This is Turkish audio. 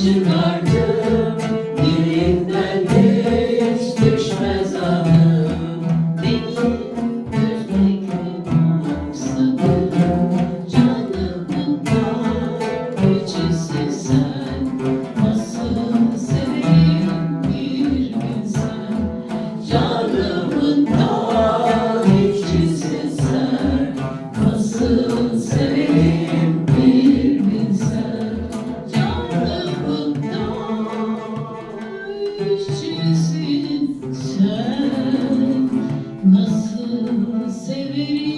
sen çıkardın Dilimden hiç düşmez anım. Beni üzmek maksadım Canımın da içisi sen. Nasıl severim bir bilsen Canımın da içisi sen. Nasıl severim içisin sen Nasıl severim